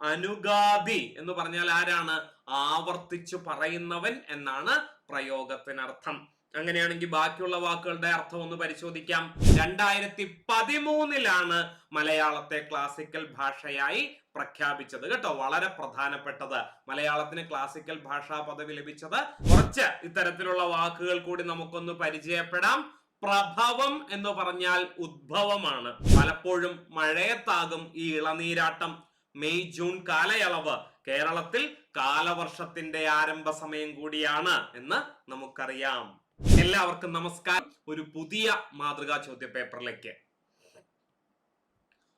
അനുഗാതി എന്ന് പറഞ്ഞാൽ ആരാണ്? ആവർത്തിച്ചു പറയുന്നവൻ എന്നാണ് പ്രയോഗത്തിനർത്ഥം. അങ്ങനെയാണെങ്കിൽ ബാക്കിയുള്ള വാക്കുകളുടെ അർത്ഥം ഒന്ന് പരിശോധിക്കാം. രണ്ടായിരത്തി പതിമൂന്നിലാണ് മലയാളത്തെ ക്ലാസിക്കൽ ഭാഷയായി പ്രഖ്യാപിച്ചത് കേട്ടോ. വളരെ പ്രധാനപ്പെട്ടത്. മലയാളത്തിന് ക്ലാസിക്കൽ ഭാഷാ പദവി ലഭിച്ചത് കുറച്ച് ഇത്തരത്തിലുള്ള വാക്കുകൾ കൂടി നമുക്കൊന്ന് പരിചയപ്പെടാം. പ്രഭവം എന്ന് പറഞ്ഞാൽ ഉദ്ഭവമാണ്. പലപ്പോഴും മഴയത്താകും ഈ ഇളനീരാട്ടം. മെയ് ജൂൺ കാലയളവ് കേരളത്തിൽ കാലവർഷത്തിന്റെ ആരംഭ സമയം കൂടിയാണ് എന്ന് നമുക്കറിയാം. എല്ലാവർക്കും നമസ്കാരം. ഒരു പുതിയ മാതൃകാ ചോദ്യ പേപ്പറിലേക്ക്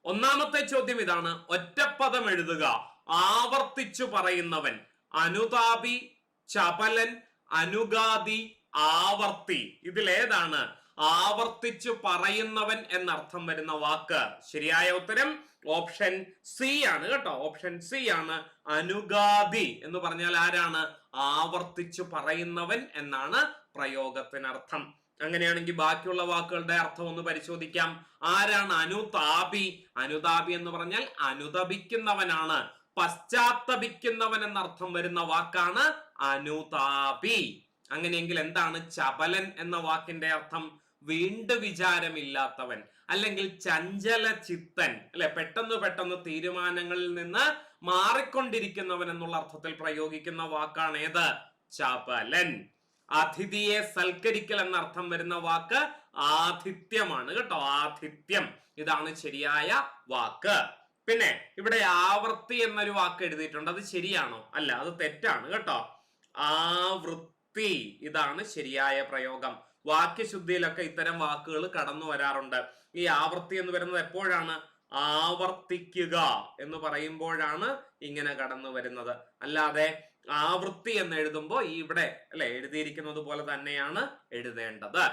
ഒന്നാമത്തെ ചോദ്യം ഇതാണ്. ഒറ്റപ്പദം എഴുതുക. ആവർത്തിച്ചു പറയുന്നവൻ. അനുതാപി ചപലൻ അനുഗാദി ആവർത്തി. ഇതിലേതാണ്. ആവർത്തിച്ചു പറയുന്നവൻ എന്നർത്ഥം വരുന്ന വാക്ക്. ശരിയായ ഉത്തരം ഓപ്ഷൻ സി ആണ് കേട്ടോ. ഓപ്ഷൻ സി ആണ് അനുഗാതി എന്ന് പറഞ്ഞാൽ ആരാണ്? ആവർത്തിച്ചു പറയുന്നവൻ എന്നാണ് പ്രയോഗത്തിനർത്ഥം. അങ്ങനെയാണെങ്കിൽ ബാക്കിയുള്ള വാക്കുകളുടെ അർത്ഥം ഒന്ന് പരിശോധിക്കാം. ആരാണ് അനുതാപി? അനുതാപി എന്ന് പറഞ്ഞാൽ അനുതപിക്കുന്നവനാണ് പശ്ചാത്തപിക്കുന്നവൻ എന്നർത്ഥം വരുന്ന വാക്കാണ് അനുതാപി. അങ്ങനെയെങ്കിൽ എന്താണ് ചപലൻ എന്ന വാക്കിന്റെ അർത്ഥം? വീണ്ടു വിചാരമില്ലാത്തവൻ അല്ലെങ്കിൽ ചഞ്ചല ചിത്തൻ അല്ലെ? പെട്ടെന്ന് പെട്ടെന്ന് തീരുമാനങ്ങളിൽ നിന്ന് മാറിക്കൊണ്ടിരിക്കുന്നവൻ എന്നുള്ള അർത്ഥത്തിൽ പ്രയോഗിക്കുന്ന വാക്കാണ് ഏത്? ചപലൻ. അതിഥിയെ സൽക്കരിക്കൽ എന്ന അർത്ഥം വരുന്ന വാക്ക് ആതിഥ്യമാണ് കേട്ടോ ആതിഥ്യം. ഇതാണ് ശരിയായ വാക്ക്. പിന്നെ ഇവിടെ ആവൃത്തി എന്നൊരു വാക്ക് എഴുതിയിട്ടുണ്ട്. അത് ശരിയാണോ? അല്ല അത് തെറ്റാണ് കേട്ടോ. ആവൃത്തി ഇതാണ് ശരിയായ പ്രയോഗം. വാക്യശുദ്ധിയിലൊക്കെ ഇത്തരം വാക്കുകൾ കടന്നു വരാറുണ്ട്. ഈ ആവർത്തി എന്ന് വരുന്നത് എപ്പോഴാണ്? ആവർത്തിക്കുക എന്ന് പറയുമ്പോഴാണ് ഇങ്ങനെ കടന്നു വരുന്നത്. അല്ലാതെ ആവൃത്തി എന്ന് എഴുതുമ്പോൾ ഇവിടെ അല്ലെ എഴുതിയിരിക്കുന്നത് പോലെ തന്നെയാണ് എഴുതേണ്ടത്.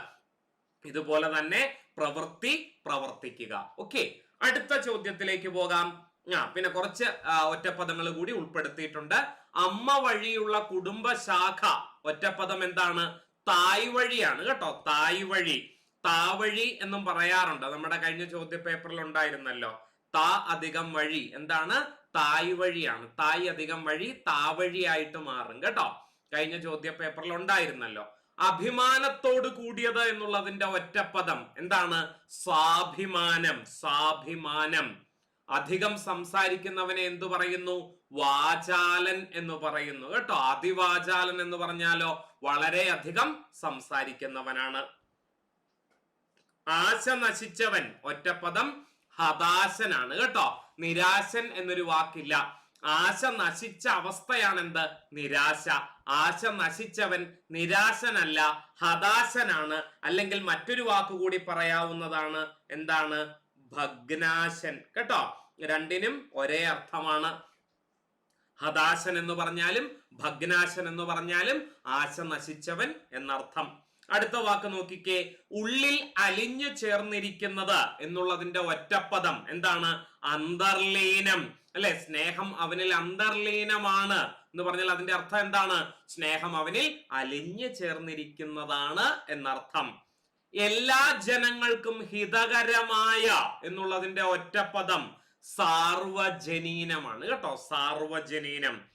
ഇതുപോലെ തന്നെ പ്രവൃത്തി പ്രവർത്തിക്കുക. ഓക്കെ അടുത്ത ചോദ്യത്തിലേക്ക് പോകാം. ആ പിന്നെ കുറച്ച് ഒറ്റപ്പദങ്ങൾ കൂടി ഉൾപ്പെടുത്തിയിട്ടുണ്ട്. അമ്മ വഴിയുള്ള കുടുംബശാഖ ഒറ്റപ്പദം എന്താണ്? തായ് വഴിയാണ് കേട്ടോ തായ് വഴി താവഴി എന്നും പറയാറുണ്ട്. നമ്മുടെ കഴിഞ്ഞ ചോദ്യ പേപ്പറിൽ ഉണ്ടായിരുന്നല്ലോ താ അധികം വഴി. എന്താണ്? തായ് വഴിയാണ് തായ് അധികം വഴി താവഴിയായിട്ട് മാറും കേട്ടോ. കഴിഞ്ഞ ചോദ്യ പേപ്പറിൽ ഉണ്ടായിരുന്നല്ലോ അഭിമാനത്തോട് കൂടിയത് എന്നുള്ളതിന്റെ ഒറ്റപ്പദം എന്താണ്? സ്വാഭിമാനം. സ്വാഭിമാനം. അധികം സംസാരിക്കുന്നവനെ എന്തു പറയുന്നു? വാചാലൻ എന്ന് പറയുന്നു. കേട്ടോ? അതിവാചാലൻ എന്ന് പറഞ്ഞാലോ വളരെയധികം സംസാരിക്കുന്നവനാണ്. ആശ നശിച്ചവൻ ഒറ്റപ്പദം ഹതാശനാണ്. കേട്ടോ? നിരാശൻ എന്നൊരു വാക്കില്ല. ആശ നശിച്ച അവസ്ഥയാണ് എന്ത് നിരാശ. ആശ നശിച്ചവൻ നിരാശനല്ല ഹതാശനാണ്. അല്ലെങ്കിൽ മറ്റൊരു വാക്ക് കൂടി പറയാവുന്നതാണ് എന്താണ്? ഭഗ്നാശൻ. കേട്ടോ? രണ്ടിനും ഒരേ അർത്ഥമാണ്. ഹതാശൻ എന്ന് പറഞ്ഞാലും ഭഗ്നാശൻ എന്ന് പറഞ്ഞാലും ആശ നശിച്ചവൻ എന്നർത്ഥം. അടുത്ത വാക്ക് നോക്കിക്കേ. ഉള്ളിൽ അലിഞ്ഞു ചേർന്നിരിക്കുന്നത് എന്നുള്ളതിന്റെ ഒറ്റപ്പദം എന്താണ്? അന്തർലീനം. അല്ലെ? സ്നേഹം അവനിൽ അന്തർലീനമാണ് എന്ന് പറഞ്ഞാൽ അതിന്റെ അർത്ഥം എന്താണ്? സ്നേഹം അവനിൽ അലിഞ്ഞു ചേർന്നിരിക്കുന്നതാണ് എന്നർത്ഥം. എല്ലാ ജനങ്ങൾക്കും ഹിതകരമായ എന്നുള്ളതിന്റെ ഒറ്റപ്പദം. സാർവജനീനമാണ് കേട്ടോ സാർവജനീനം.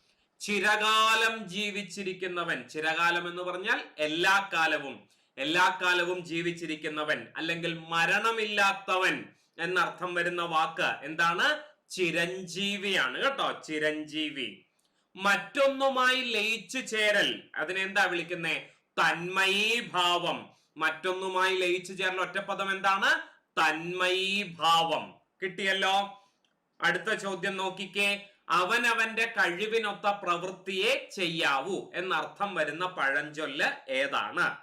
ചിരകാലം ജീവിച്ചിരിക്കുന്നവൻ ചിരകാലം എന്ന് പറഞ്ഞാൽ എല്ലാ കാലവും എല്ലാ കാലവും ജീവിച്ചിരിക്കുന്നവൻ അല്ലെങ്കിൽ മരണമില്ലാത്തവൻ എന്നർത്ഥം വരുന്ന വാക്ക് എന്താണ്? ചിരഞ്ജീവിയാണ് കേട്ടോ ചിരഞ്ജീവി. മറ്റൊന്നുമായി ലയിച്ചു ചേരൽ അതിനെന്താ വിളിക്കുന്നേ? തന്മയീഭാവം. മറ്റൊന്നുമായി ലയിച്ചു ചേരൽ ഒറ്റപ്പദം എന്താണ്? തന്മയീഭാവം. കിട്ടിയല്ലോ? അടുത്ത ചോദ്യം നോക്കിക്കേ. അവനവന്റെ കഴിവിനൊത്ത പ്രവൃത്തിയെ ചെയ്യാവൂ എന്നർത്ഥം വരുന്ന പഴഞ്ചൊല്ല് ഏതാണ്?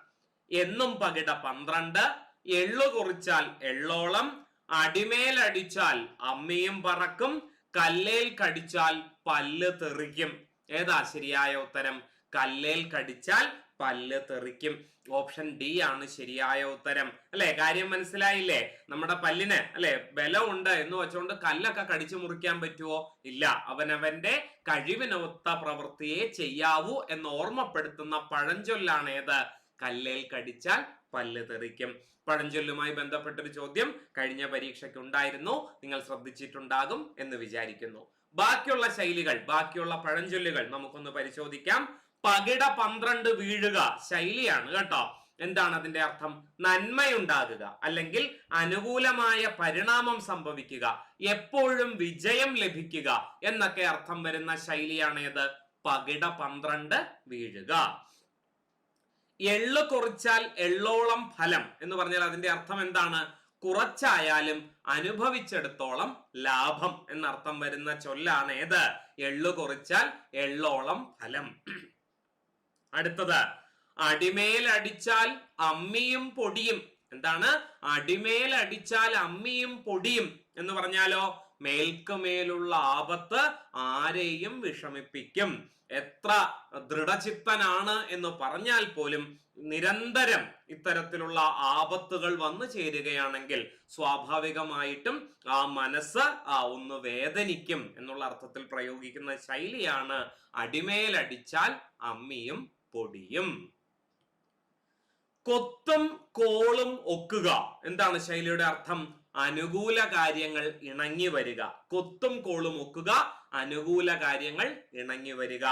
എന്നും പകിട പന്ത്രണ്ട് എള്ളു കുറിച്ചാൽ എള്ളോളം അടിമേലടിച്ചാൽ അമ്മയും പറക്കും കല്ലേൽ കടിച്ചാൽ പല്ല് തെറിക്കും. ഏതാ ശരിയായ ഉത്തരം? കല്ലേൽ കടിച്ചാൽ പല്ല് തെറിക്കും. ഓപ്ഷൻ ഡി ആണ് ശരിയായ ഉത്തരം. അല്ലെ? കാര്യം മനസ്സിലായില്ലേ? നമ്മുടെ പല്ലിന് അല്ലെ? ബലമുണ്ട് എന്ന് വെച്ചുകൊണ്ട് കല്ലൊക്കെ കടിച്ചു മുറിക്കാൻ പറ്റുമോ ഇല്ല. അവനവന്റെ കഴിവിനൊത്ത പ്രവൃത്തിയെ ചെയ്യാവൂ എന്ന് ഓർമ്മപ്പെടുത്തുന്ന പഴഞ്ചൊല്ലാണ് ഏത്? കല്ലേൽ കടിച്ചാൽ പല്ല് തെറിക്കും. പഴഞ്ചൊല്ലുമായി ബന്ധപ്പെട്ടൊരു ചോദ്യം കഴിഞ്ഞ പരീക്ഷയ്ക്ക് ഉണ്ടായിരുന്നു നിങ്ങൾ ശ്രദ്ധിച്ചിട്ടുണ്ടാകും എന്ന് വിചാരിക്കുന്നു. ബാക്കിയുള്ള ശൈലികൾ ബാക്കിയുള്ള പഴഞ്ചൊല്ലുകൾ നമുക്കൊന്ന് പരിശോധിക്കാം. പകിട പന്ത്രണ്ട് വീഴുക ശൈലിയാണ് കേട്ടോ. എന്താണ് അതിന്റെ അർത്ഥം? നന്മയുണ്ടാകുക അല്ലെങ്കിൽ അനുകൂലമായ പരിണാമം സംഭവിക്കുക എപ്പോഴും വിജയം ലഭിക്കുക എന്നൊക്കെ അർത്ഥം വരുന്ന ശൈലിയാണ് ഏത്? പകിട പന്ത്രണ്ട് വീഴുക. എള്ള് കുറച്ചാൽ എള്ളോളം ഫലം എന്ന് പറഞ്ഞാൽ അതിന്റെ അർത്ഥം എന്താണ്? കുറച്ചായാലും അനുഭവിച്ചെടുത്തോളം ലാഭം എന്നർത്ഥം വരുന്ന ചൊല്ലാണ് ഏത്? എള്ളു കുറച്ചാൽ എള്ളോളം ഫലം. അടുത്തത് അടിമേൽ അടിച്ചാൽ അമ്മിയും പൊടിയും. എന്താണ്? അടിമേൽ അടിച്ചാൽ അമ്മിയും പൊടിയും എന്ന് പറഞ്ഞാലോ? മേൽക്കുമേലുള്ള ആപത്ത് ആരെയും വിഷമിപ്പിക്കും. എത്ര ദൃഢചിത്തനാണ് എന്ന് പറഞ്ഞാൽ പോലും നിരന്തരം ഇത്തരത്തിലുള്ള ആപത്തുകൾ വന്നു ചേരുകയാണെങ്കിൽ സ്വാഭാവികമായിട്ടും ആ മനസ്സ് ഒന്ന് വേദനിക്കും എന്നുള്ള അർത്ഥത്തിൽ പ്രയോഗിക്കുന്ന ശൈലിയാണ് അടിമേലടിച്ചാൽ അമ്മിയും പൊടിയും. കൊത്തും കോളും ഒക്കുക. എന്താണ് ശൈലിയുടെ അർത്ഥം? അനുകൂല കാര്യങ്ങൾ ഇണങ്ങി വരിക. കൊത്തും കോളും ഒക്കുക അനുകൂല കാര്യങ്ങൾ ഇണങ്ങി വരിക.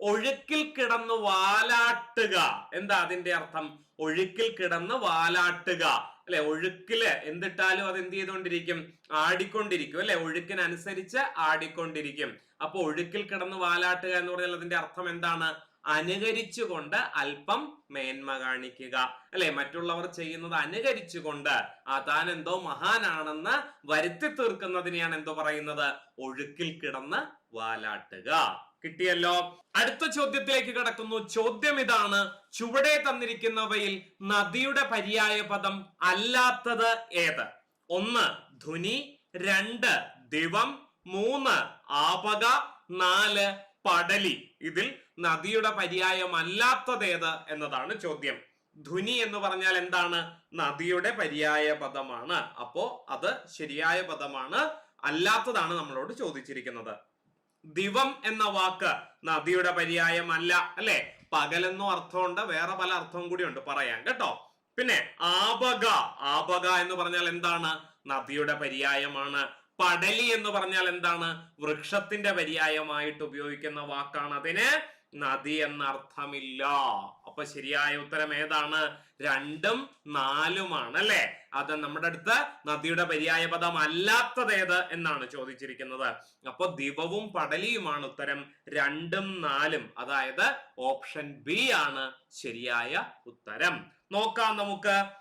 ഒഴുക്കിൽ കിടന്ന് വാലാട്ടുക. എന്താ അതിന്റെ അർത്ഥം? ഒഴുക്കിൽ കിടന്ന് വാലാട്ടുക. അല്ലെ ഒഴുക്കിൽ എന്തിട്ടാലും അത് എന്ത് ചെയ്തുകൊണ്ടിരിക്കും? ആടിക്കൊണ്ടിരിക്കും. അല്ലെ ഒഴുക്കിനനുസരിച്ച് ആടിക്കൊണ്ടിരിക്കും. അപ്പൊ ഒഴുക്കിൽ കിടന്ന് വാലാട്ടുക എന്ന് പറഞ്ഞാൽ അതിന്റെ അർത്ഥം എന്താണ്? അനുകരിച്ചുകൊണ്ട് അല്പം മേന്മ കാണിക്കുക. അല്ലെ? മറ്റുള്ളവർ ചെയ്യുന്നത് അനുകരിച്ചുകൊണ്ട്. ആ താൻ എന്തോ മഹാനാണെന്ന് വരുത്തി തീർക്കുന്നതിനെയാണ് എന്തോ പറയുന്നത്? ഒഴുക്കിൽ കിടന്ന് വാലാട്ടുക. കിട്ടിയല്ലോ? അടുത്ത ചോദ്യത്തിലേക്ക് കടക്കുന്നു. ചോദ്യം ഇതാണ്. ചുവടെ തന്നിരിക്കുന്നവയിൽ നദിയുടെ പര്യായ പദം അല്ലാത്തത് ഏത്? ഒന്ന് ധുനി രണ്ട് ദിവം. മൂന്ന് ആപക. നാല് പടലി. ഇതിൽ നദിയുടെ പര്യായം അല്ലാത്തതേത് എന്നതാണ് ചോദ്യം. ധുനി എന്ന് പറഞ്ഞാൽ എന്താണ്? നദിയുടെ പര്യായ പദമാണ് അപ്പോ അത് ശരിയായ പദമാണ് അല്ലാത്തതാണ് നമ്മളോട് ചോദിച്ചിരിക്കുന്നത്. ദിവം എന്ന വാക്ക് നദിയുടെ പര്യായമല്ല അല്ലെ? പകലെന്നോ അർത്ഥമുണ്ട് വേറെ പല അർത്ഥവും കൂടി ഉണ്ട് പറയാം കേട്ടോ? പിന്നെ ആപക. ആപക എന്ന് പറഞ്ഞാൽ എന്താണ്? നദിയുടെ പര്യായമാണ്. പടലി എന്ന് പറഞ്ഞാൽ എന്താണ്? വൃക്ഷത്തിന്റെ പര്യായമായിട്ട് ഉപയോഗിക്കുന്ന വാക്കാണ്. അതിന് നദി എന്നർത്ഥമില്ല. അപ്പൊ ശരിയായ ഉത്തരം ഏതാണ്? രണ്ടും നാലുമാണ് അല്ലെ? അത് നമ്മുടെ അടുത്ത് നദിയുടെ പര്യായ പദം അല്ലാത്തത് ഏത് എന്നാണ് ചോദിച്ചിരിക്കുന്നത്. അപ്പൊ ദിവവും പടലിയുമാണ് ഉത്തരം. രണ്ടും നാലും അതായത് ഓപ്ഷൻ ബി ആണ് ശരിയായ ഉത്തരം. നോക്കാം നമുക്ക്.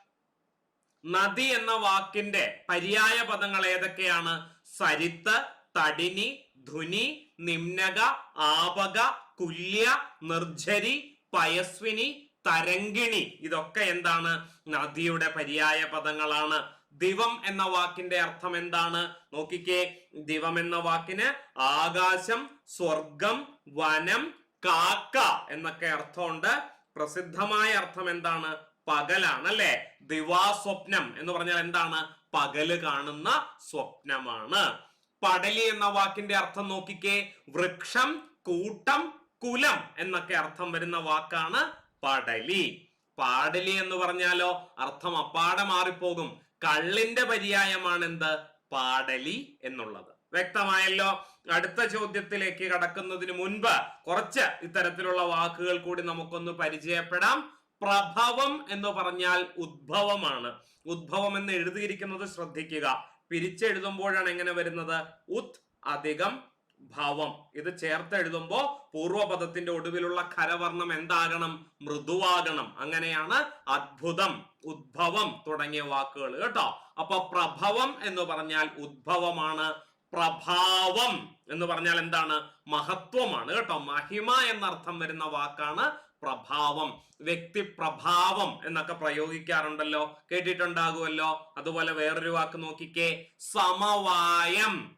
നദി എന്ന വാക്കിന്റെ പര്യായ പദങ്ങൾ ഏതൊക്കെയാണ്? സരിത്ത് തടിനി ധുനി നിമ്നക ആപക കുല്യ നിർജരി പയസ്വിനി തരങ്കിണി ഇതൊക്കെ എന്താണ്? നദിയുടെ പര്യായ പദങ്ങളാണ്. ദിവം എന്ന വാക്കിന്റെ അർത്ഥം എന്താണ്? നോക്കിക്കേ ദിവം എന്ന വാക്കിന് ആകാശം സ്വർഗം വനം കാക്ക എന്നൊക്കെ അർത്ഥമുണ്ട്. പ്രസിദ്ധമായ അർത്ഥം എന്താണ്? പകലാണ് അല്ലെ ദിവാസ്വപ്നം എന്ന് പറഞ്ഞാൽ എന്താണ്? പകൽ കാണുന്ന സ്വപ്നമാണ്. പടലി എന്ന വാക്കിന്റെ അർത്ഥം നോക്കിക്കേ. വൃക്ഷം കൂട്ടം കുലം എന്നൊക്കെ അർത്ഥം വരുന്ന വാക്കാണ് പടലി. പാടലി എന്ന് പറഞ്ഞാലോ അർത്ഥം അപ്പാടെ മാറിപ്പോകും. കള്ളിന്റെ പര്യായമാണ് എന്ത് പാടലി എന്നുള്ളത്. വ്യക്തമായല്ലോ? അടുത്ത ചോദ്യത്തിലേക്ക് കടക്കുന്നതിന് മുൻപ് കുറച്ച് ഇത്തരത്തിലുള്ള വാക്കുകൾ കൂടി നമുക്കൊന്ന് പരിചയപ്പെടാം. പ്രഭവം എന്ന് പറഞ്ഞാൽ ഉദ്ഭവമാണ്. ഉദ്ഭവം എന്ന് എഴുതിയിരിക്കുന്നത് ശ്രദ്ധിക്കുക. പിരിച്ചെഴുതുമ്പോഴാണ് എങ്ങനെ വരുന്നത്? ഉത് അധികം ഭവം. ഇത് ചേർത്ത് എഴുതുമ്പോ പൂർവപദത്തിന്റെ ഒടുവിലുള്ള ഖരവർണം എന്താകണം? മൃദുവാകണം. അങ്ങനെയാണ് അത്ഭുതം ഉദ്ഭവം തുടങ്ങിയ വാക്കുകൾ കേട്ടോ. അപ്പൊ പ്രഭവം എന്ന് പറഞ്ഞാൽ ഉദ്ഭവമാണ്. പ്രഭാവം എന്ന് പറഞ്ഞാൽ എന്താണ്? മഹത്വമാണ് കേട്ടോ. മഹിമ എന്നർത്ഥം വരുന്ന വാക്കാണ് പ്രഭാവം വ്യക്തി പ്രഭാവം എന്നൊക്കെ പ്രയോഗിക്കാറുണ്ടല്ലോ. കേട്ടിട്ടുണ്ടാകുമല്ലോ. അതുപോലെ വേറൊരു വാക്ക് നോക്കിക്കേ. സമവായം.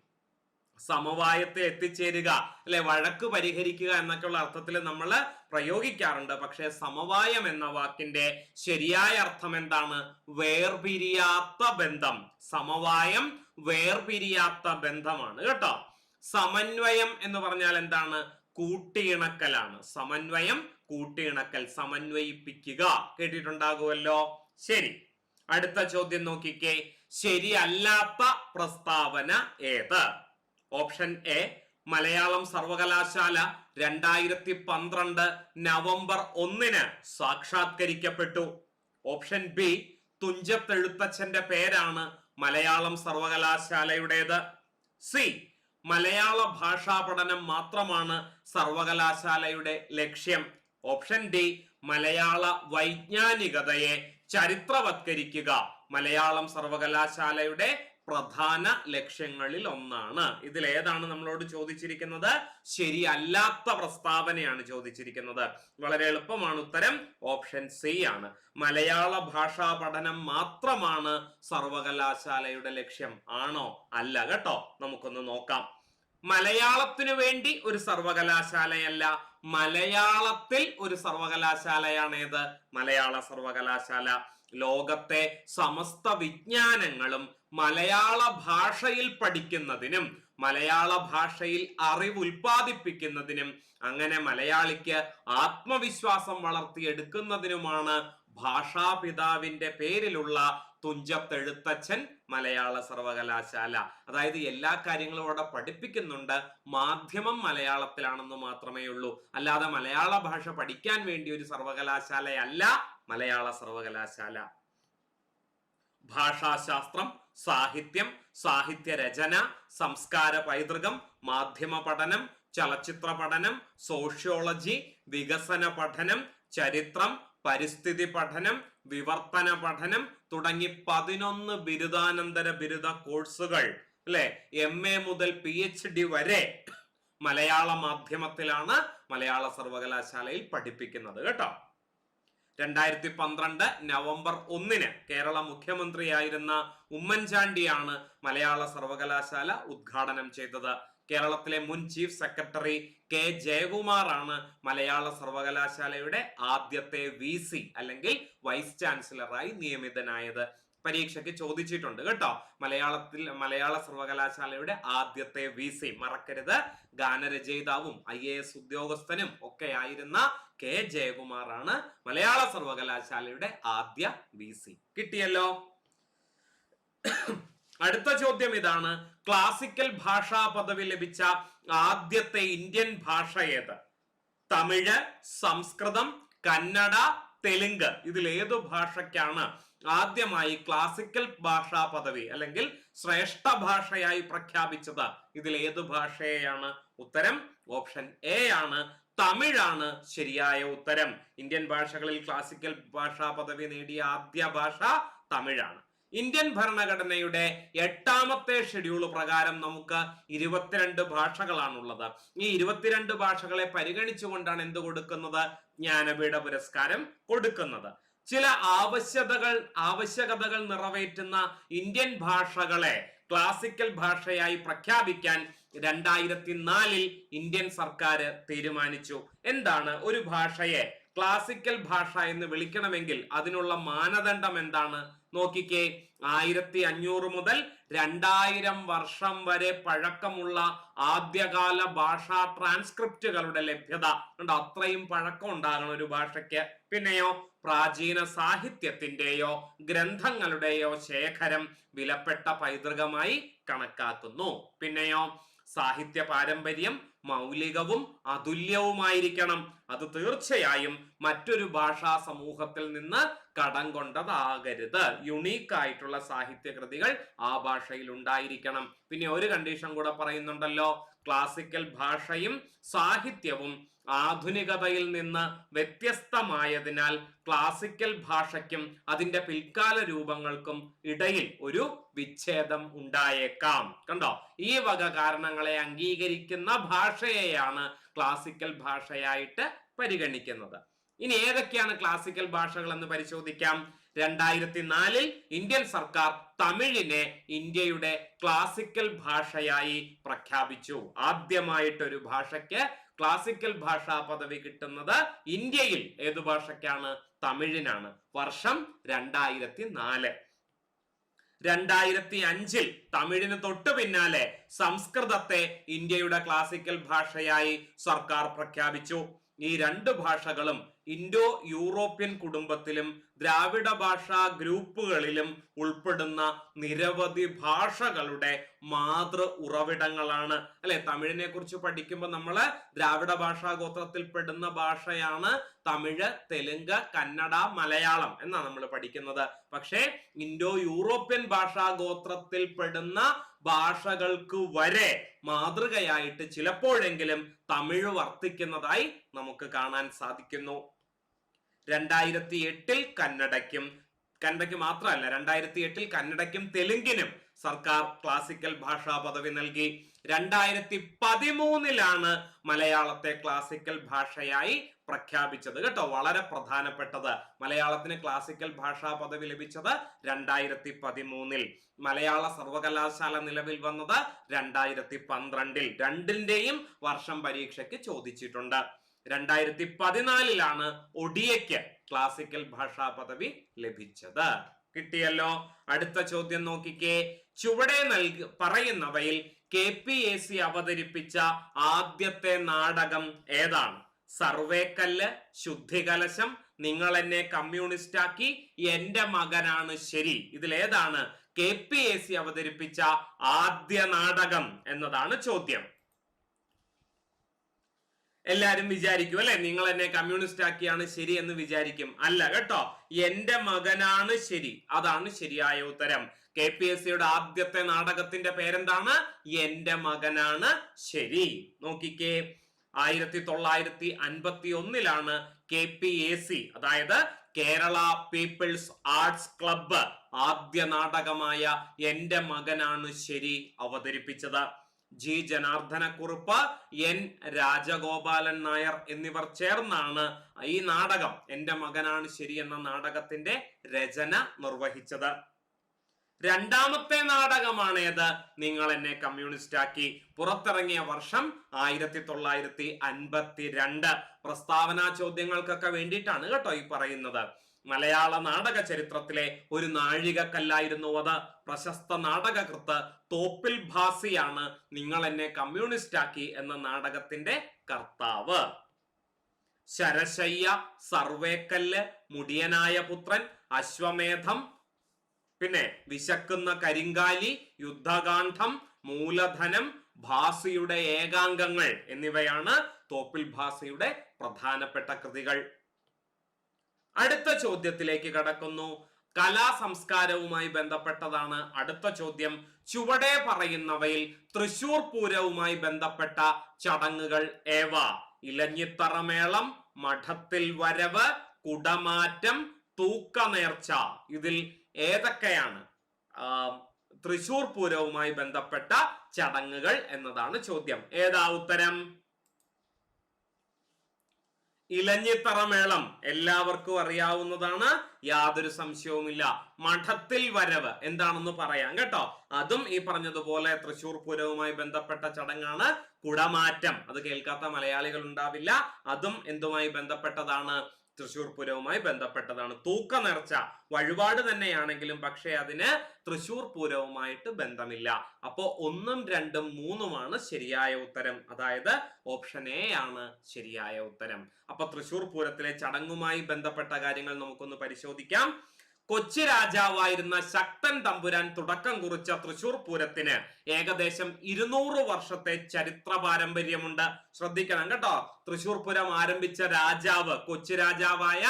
സമവായത്തിൽ എത്തിച്ചേരുക അല്ലെ വഴക്ക് പരിഹരിക്കുക എന്നൊക്കെയുള്ള അർത്ഥത്തിൽ നമ്മൾ പ്രയോഗിക്കാറുണ്ട്. പക്ഷെ സമവായം എന്ന വാക്കിന്റെ ശരിയായ അർത്ഥം എന്താണ്? വേർപിരിയാത്ത ബന്ധം. സമവായം വേർപിരിയാത്ത ബന്ധമാണ്. കേട്ടോ? സമന്വയം എന്ന് പറഞ്ഞാൽ എന്താണ്? കൂട്ടിയിണക്കലാണ്. സമന്വയം കൂട്ടിയിണക്കൽ സമന്വയിപ്പിക്കുക. കേട്ടിട്ടുണ്ടാകുമല്ലോ? ശരി. അടുത്ത ചോദ്യം നോക്കിക്കേ. ശരിയല്ലാത്ത പ്രസ്താവന ഏത്? ഓപ്ഷൻ എ മലയാളം സർവകലാശാല രണ്ടായിരത്തി പന്ത്രണ്ട് നവംബർ ഒന്നിന് സാക്ഷാത്കരിക്കപ്പെട്ടു. ഓപ്ഷൻ ബി തുഞ്ചത്തെഴുത്തച്ഛന്റെ പേരാണ് മലയാളം സർവകലാശാലയുടേത്. സി മലയാള ഭാഷാ പഠനം മാത്രമാണ് സർവകലാശാലയുടെ ലക്ഷ്യം. ഓപ്ഷൻ ഡി മലയാള വൈജ്ഞാനികതയെ ചരിത്രവത്കരിക്കുക. മലയാളം സർവകലാശാലയുടെ പ്രധാന ലക്ഷ്യങ്ങളിൽ ഒന്നാണ്. ഇതിൽ ഏതാണ് നമ്മളോട് ചോദിച്ചിരിക്കുന്നത്? ശരിയല്ലാത്ത പ്രസ്താവനയാണ് ചോദിച്ചിരിക്കുന്നത്. വളരെ എളുപ്പമാണ് ഉത്തരം. ഓപ്ഷൻ സി ആണ്. മലയാള ഭാഷാ പഠനം മാത്രമാണ് സർവകലാശാലയുടെ ലക്ഷ്യം. ആണോ? അല്ല കേട്ടോ. നമുക്കൊന്ന് നോക്കാം. മലയാളത്തിനു വേണ്ടി ഒരു സർവകലാശാലയല്ല. മലയാളത്തിൽ ഒരു സർവകലാശാലയാണ് ഏത് മലയാള സർവകലാശാല. ലോകത്തെ സമസ്ത വിജ്ഞാനങ്ങളും മലയാള ഭാഷയിൽ പഠിക്കുന്നതിനും മലയാള ഭാഷയിൽ അറിവ് ഉൽപ്പാദിപ്പിക്കുന്നതിനും അങ്ങനെ മലയാളിക്ക് ആത്മവിശ്വാസം വളർത്തിയെടുക്കുന്നതിനുമാണ് ഭാഷാപിതാവിന്റെ പേരിലുള്ള തുഞ്ചത്തെഴുത്തച്ഛൻ മലയാള സർവകലാശാല. അതായത് എല്ലാ കാര്യങ്ങളും അവിടെ പഠിപ്പിക്കുന്നുണ്ട്. മാധ്യമം മലയാളത്തിലാണെന്ന് മാത്രമേ ഉള്ളൂ. അല്ലാതെ മലയാള ഭാഷ പഠിക്കാൻ വേണ്ടി ഒരു സർവകലാശാലയല്ല മലയാള സർവകലാശാല. ഭാഷാശാസ്ത്രം സാഹിത്യം സാഹിത്യ രചന സംസ്കാര പൈതൃകം മാധ്യമ പഠനം ചലച്ചിത്ര പഠനം സോഷ്യോളജി വികസന പഠനം ചരിത്രം പരിസ്ഥിതി പഠനം വിവർത്തന പഠനം തുടങ്ങി പതിനൊന്ന് ബിരുദാനന്തര ബിരുദ കോഴ്സുകൾ അല്ലെ? എം എ മുതൽ പി എച്ച് ഡി വരെ മലയാള മാധ്യമത്തിലാണ് മലയാള സർവകലാശാലയിൽ പഠിപ്പിക്കുന്നത് കേട്ടോ. രണ്ടായിരത്തി പന്ത്രണ്ട് നവംബർ ഒന്നിന് കേരള മുഖ്യമന്ത്രിയായിരുന്ന ഉമ്മൻചാണ്ടിയാണ് മലയാള സർവകലാശാല ഉദ്ഘാടനം ചെയ്തത്. കേരളത്തിലെ മുൻ ചീഫ് സെക്രട്ടറി കെ ജയകുമാറാണ് മലയാള സർവകലാശാലയുടെ ആദ്യത്തെ വി അല്ലെങ്കിൽ വൈസ് ചാൻസലറായി നിയമിതനായത്. പരീക്ഷയ്ക്ക് ചോദിച്ചിട്ടുണ്ട് കേട്ടോ. മലയാളത്തിൽ മലയാള സർവകലാശാലയുടെ ആദ്യത്തെ വി സി. മറക്കരുത്. ഗാനരചയിതാവും ഐ എ എസ് ഉദ്യോഗസ്ഥനും ഒക്കെ ആയിരുന്ന കെ ജയകുമാറാണ് മലയാള സർവകലാശാലയുടെ ആദ്യ വി സി. കിട്ടിയല്ലോ. അടുത്ത ചോദ്യം ഇതാണ്. ക്ലാസിക്കൽ ഭാഷാ പദവി ലഭിച്ച ആദ്യത്തെ ഇന്ത്യൻ ഭാഷ ഏത്? തമിഴ് സംസ്കൃതം കന്നഡ തെലുങ്ക്. ഇതിൽ ഏതു ഭാഷയ്ക്കാണ് ആദ്യമായി ക്ലാസിക്കൽ ഭാഷാ പദവി അല്ലെങ്കിൽ ശ്രേഷ്ഠ ഭാഷയായി പ്രഖ്യാപിച്ചത്? ഇതിൽ ഏതു ഭാഷയെയാണ് ഉത്തരം? ഓപ്ഷൻ എ ആണ്. തമിഴാണ് ശരിയായ ഉത്തരം. ഇന്ത്യൻ ഭാഷകളിൽ ക്ലാസിക്കൽ ഭാഷാ പദവി നേടിയ ആദ്യ ഭാഷ തമിഴാണ്. ഇന്ത്യൻ ഭരണഘടനയുടെ എട്ടാമത്തെ ഷെഡ്യൂൾ പ്രകാരം നമുക്ക് ഇരുപത്തിരണ്ട് ഭാഷകളാണുള്ളത്. ഈ ഇരുപത്തിരണ്ട് ഭാഷകളെ പരിഗണിച്ചുകൊണ്ടാണ് എന്ത് കൊടുക്കുന്നത്? ജ്ഞാനപീഠ പുരസ്കാരം കൊടുക്കുന്നത്. ചില ആവശ്യതകൾ ആവശ്യകതകൾ നിറവേറ്റുന്ന ഇന്ത്യൻ ഭാഷകളെ ക്ലാസിക്കൽ ഭാഷയായി പ്രഖ്യാപിക്കാൻ രണ്ടായിരത്തി നാലിൽ ഇന്ത്യൻ സർക്കാർ തീരുമാനിച്ചു. എന്താണ്? ഒരു ഭാഷയെ ക്ലാസിക്കൽ ഭാഷ എന്ന് വിളിക്കണമെങ്കിൽ അതിനുള്ള മാനദണ്ഡം എന്താണ്? നോക്കിക്കേ ആയിരത്തി അഞ്ഞൂറ് മുതൽ രണ്ടായിരം വർഷം വരെ പഴക്കമുള്ള ആദ്യകാല ഭാഷാ ട്രാൻസ്ക്രിപ്റ്റുകളുടെ ലഭ്യത. ഉണ്ട് അത്രയും പഴക്കം ഉണ്ടാകണം ഒരു ഭാഷയ്ക്ക്. പിന്നെയോ പ്രാചീന സാഹിത്യത്തിന്റെയോ ഗ്രന്ഥങ്ങളുടെയോ ശേഖരം വിലപ്പെട്ട പൈതൃകമായി കണക്കാക്കുന്നു. പിന്നെയോ സാഹിത്യ പാരമ്പര്യം മൗലികവും അതുല്യവുമായിരിക്കണം. അത് തീർച്ചയായും മറ്റൊരു ഭാഷാ സമൂഹത്തിൽ നിന്ന് കടം കൊണ്ടതാകരുത്. യുണീക്ക് ആയിട്ടുള്ള സാഹിത്യകൃതികൾ ആ ഭാഷയിൽ ഉണ്ടായിരിക്കണം. പിന്നെ ഒരു കണ്ടീഷൻ കൂടെ പറയുന്നുണ്ടല്ലോ. ക്ലാസിക്കൽ ഭാഷയും സാഹിത്യവും ആധുനികതയിൽ നിന്ന് വ്യത്യസ്തമായതിനാൽ ക്ലാസിക്കൽ ഭാഷയ്ക്കും അതിന്റെ പിൽക്കാല രൂപങ്ങൾക്കും ഇടയിൽ ഒരു വിച്ഛേദം ഉണ്ടായേക്കാം. കണ്ടോ? ഈ വക കാരണങ്ങളെ അംഗീകരിക്കുന്ന ഭാഷയെയാണ് ക്ലാസിക്കൽ ഭാഷയായിട്ട് പരിഗണിക്കുന്നത്. ഇനി ഏതൊക്കെയാണ് ക്ലാസിക്കൽ ഭാഷകൾ എന്ന് പരിശോധിക്കാം. രണ്ടായിരത്തി നാലിൽ ഇന്ത്യൻ സർക്കാർ തമിഴിനെ ഇന്ത്യയുടെ ക്ലാസിക്കൽ ഭാഷയായി പ്രഖ്യാപിച്ചു. ആദ്യമായിട്ട് ഒരു ഭാഷയ്ക്ക് ക്ലാസിക്കൽ ഭാഷാ പദവി കിട്ടുന്നത് ഇന്ത്യയിൽ. ഏതു ഭാഷയ്ക്കാണ്? തമിഴിനാണ്. വർഷം രണ്ടായിരത്തി നാല് രണ്ടായിരത്തി അഞ്ചിൽ തമിഴിന് തൊട്ടു പിന്നാലെ സംസ്കൃതത്തെ ഇന്ത്യയുടെ ക്ലാസിക്കൽ ഭാഷയായി സർക്കാർ പ്രഖ്യാപിച്ചു. ഈ രണ്ട് ഭാഷകളും ഇൻഡോ യൂറോപ്യൻ കുടുംബത്തിലും ദ്രാവിഡ ഭാഷാ ഗ്രൂപ്പുകളിലും ഉൾപ്പെടുന്ന നിരവധി ഭാഷകളുടെ മാതൃ ഉറവിടങ്ങളാണ്. അല്ലെ? തമിഴിനെ കുറിച്ച് പഠിക്കുമ്പോൾ നമ്മൾ ദ്രാവിഡ ഭാഷാ ഗോത്രത്തിൽപ്പെടുന്ന ഭാഷയാണ് തമിഴ് തെലുങ്ക് കന്നഡ മലയാളം എന്നാണ് നമ്മൾ പഠിക്കുന്നത്. പക്ഷേ ഇൻഡോ യൂറോപ്യൻ ഭാഷാ ഗോത്രത്തിൽപ്പെടുന്ന ഭാഷകൾക്ക് വരെ മാതൃകയായിട്ട് ചിലപ്പോഴെങ്കിലും തമിഴ് വർത്തിക്കുന്നതായി നമുക്ക് കാണാൻ സാധിക്കുന്നു. രണ്ടായിരത്തി എട്ടിൽ കന്നഡയ്ക്കും കന്നഡയ്ക്ക് മാത്രമല്ല രണ്ടായിരത്തി എട്ടിൽ കന്നഡയ്ക്കും തെലുങ്കിനും സർക്കാർ ക്ലാസിക്കൽ ഭാഷാ പദവി നൽകി. രണ്ടായിരത്തി പതിമൂന്നിലാണ് മലയാളത്തെ ക്ലാസിക്കൽ ഭാഷയായി പ്രഖ്യാപിച്ചത് കേട്ടോ. വളരെ പ്രധാനപ്പെട്ടത്. മലയാളത്തിന് ക്ലാസിക്കൽ ഭാഷാ പദവി ലഭിച്ചത് രണ്ടായിരത്തി പതിമൂന്നിൽ മലയാള സർവകലാശാല നിലവിൽ വന്നത് രണ്ടായിരത്തി പന്ത്രണ്ടിൽ രണ്ടിന്റെയും വർഷം പരീക്ഷയ്ക്ക് ചോദിച്ചിട്ടുണ്ട്. രണ്ടായിരത്തി പതിനാലിലാണ് ഒഡിയയ്ക്ക് ക്ലാസിക്കൽ ഭാഷാ പദവി ലഭിച്ചത്. കിട്ടിയല്ലോ. അടുത്ത ചോദ്യം നോക്കിക്കേ. ചുവടെ നൽകി പറയുന്നവയിൽ കെ പി എ സി അവതരിപ്പിച്ച ആദ്യത്തെ നാടകം ഏതാണ്? സർവേക്കല്ല് ശുദ്ധികലശം നിങ്ങൾ എന്നെ കമ്മ്യൂണിസ്റ്റ് ആക്കി എന്റെ മകനാണ് ശരി. ഇതിലേതാണ് കെ പി എ സി അവതരിപ്പിച്ച ആദ്യ നാടകം എന്നതാണ് ചോദ്യം. എല്ലാരും വിചാരിക്കും അല്ലെ? നിങ്ങൾ എന്നെ കമ്മ്യൂണിസ്റ്റ് ആക്കിയാണ് ശരി എന്ന് വിചാരിക്കും. അല്ല കേട്ടോ? എന്റെ മകനാണ് ശരി. അതാണ് ശരിയായ ഉത്തരം. കെ പി എസ് സിയുടെ ആദ്യത്തെ നാടകത്തിന്റെ പേരെന്താണ്? എന്റെ മകനാണ് ശരി. നോക്കിക്കേ. ആയിരത്തി തൊള്ളായിരത്തി അൻപത്തി ഒന്നിലാണ് കെ പി എ സി അതായത് കേരള പീപ്പിൾസ് ആർട്സ് ക്ലബ്ബ് ആദ്യ നാടകമായ എന്റെ മകനാണ് ശരി അവതരിപ്പിച്ചത്. ജി ജനാർദ്ദനക്കുറുപ്പ് എൻ രാജഗോപാലൻ നായർ എന്നിവർ ചേർന്നാണ് ഈ നാടകം. എന്റെ മകനാണ് ശരി എന്ന നാടകത്തിന്റെ രചന നിർവഹിച്ചത്. രണ്ടാമത്തെ നാടകമാണേത്. നിങ്ങൾ എന്നെ കമ്മ്യൂണിസ്റ്റ് ആക്കി. പുറത്തിറങ്ങിയ വർഷം ആയിരത്തി തൊള്ളായിരത്തി അൻപത്തി രണ്ട് പ്രസ്താവനാ ചോദ്യങ്ങൾക്കൊക്കെ വേണ്ടിയിട്ടാണ് കേട്ടോ ഈ പറയുന്നത്. മലയാള നാടക ചരിത്രത്തിലെ ഒരു നാഴികക്കല്ലായിരുന്നു അത്. പ്രശസ്ത നാടകകൃത്ത് തോപ്പിൽ ഭാസിയാണ് നിങ്ങൾ എന്നെ കമ്മ്യൂണിസ്റ്റ് ആക്കി എന്ന നാടകത്തിന്റെ കർത്താവ്. ശരശയ്യ സർവേക്കല്ല് മുടിയനായ പുത്രൻ അശ്വമേധം പിന്നെ വിശക്കുന്ന കരിങ്കാലി യുദ്ധകാന്ഡം മൂലധനം ഭാസിയുടെ ഏകാംഗങ്ങൾ എന്നിവയാണ് തോപ്പിൽ ഭാസിയുടെ പ്രധാനപ്പെട്ട കൃതികൾ. അടുത്ത ചോദ്യത്തിലേക്ക് കടക്കുന്നു. കലാ സംസ്കാരവുമായി ബന്ധപ്പെട്ടതാണ് അടുത്ത ചോദ്യം. ചുവടെ പറയുന്നവയിൽ തൃശൂർ പൂരവുമായി ബന്ധപ്പെട്ട ചടങ്ങുകൾ ഏവ? ഇലഞ്ഞിത്തറമേളം മഠത്തിൽ വരവ് കുടമാറ്റം തൂക്കനേർച്ച. ഇതിൽ ഏതൊക്കെയാണ്? തൃശൂർ പൂരവുമായി ബന്ധപ്പെട്ട ചടങ്ങുകൾ എന്നതാണ് ചോദ്യം. ഏതാ ഉത്തരം? ഇലഞ്ഞിത്തറമേളം എല്ലാവർക്കും അറിയാവുന്നതാണ്. യാതൊരു സംശയവുമില്ല. മഠത്തിൽ വരവ് എന്താണെന്ന് പറയാം കേട്ടോ. അതും ഈ പറഞ്ഞതുപോലെ തൃശൂർ പൂരവുമായി ബന്ധപ്പെട്ട ചടങ്ങാണ്. കുടമാറ്റം. അത് കേൾക്കാത്ത മലയാളികൾ ഉണ്ടാവില്ല. അതും എന്തുമായി ബന്ധപ്പെട്ടതാണ്? തൃശൂർ പൂരവുമായി ബന്ധപ്പെട്ടതാണ്. തൂക്ക നേർച്ച വഴിപാട് തന്നെയാണെങ്കിലും പക്ഷേ അതിന് തൃശൂർ പൂരവുമായിട്ട് ബന്ധമില്ല. അപ്പോ ഒന്നും രണ്ടും മൂന്നുമാണ് ശരിയായ ഉത്തരം. അതായത് ഓപ്ഷൻ എ ആണ് ശരിയായ ഉത്തരം. അപ്പൊ തൃശൂർ പൂരത്തിലെ ചടങ്ങുമായി ബന്ധപ്പെട്ട കാര്യങ്ങൾ നമുക്കൊന്ന് പരിശോധിക്കാം. കൊച്ചി രാജാവായിരുന്ന ശക്തൻ തമ്പുരാൻ തുടക്കം കുറിച്ച തൃശൂർ പൂരത്തിന് ഏകദേശം ഇരുന്നൂറ് വർഷത്തെ ചരിത്ര പാരമ്പര്യമുണ്ട്. ശ്രദ്ധിക്കണം കേട്ടോ. തൃശൂർ പൂരം ആരംഭിച്ച രാജാവ് കൊച്ചി രാജാവായ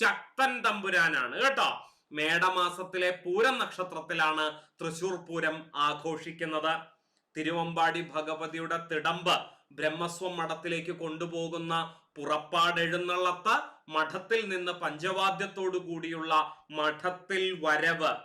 ശക്തൻ തമ്പുരാനാണ് കേട്ടോ. മേടമാസത്തിലെ പൂരം നക്ഷത്രത്തിലാണ് തൃശൂർ പൂരം ആഘോഷിക്കുന്നത്. തിരുവമ്പാടി ഭഗവതിയുടെ തിടമ്പ് ബ്രഹ്മസ്വം മഠത്തിലേക്ക് കൊണ്ടുപോകുന്ന പുറപ്പാടെഴുന്നള്ളത്ത് മഠത്തിൽ നിന്ന് പഞ്ചവാദ്യത്തോടു കൂടിയുള്ള മഠത്തിൽ വരവ്.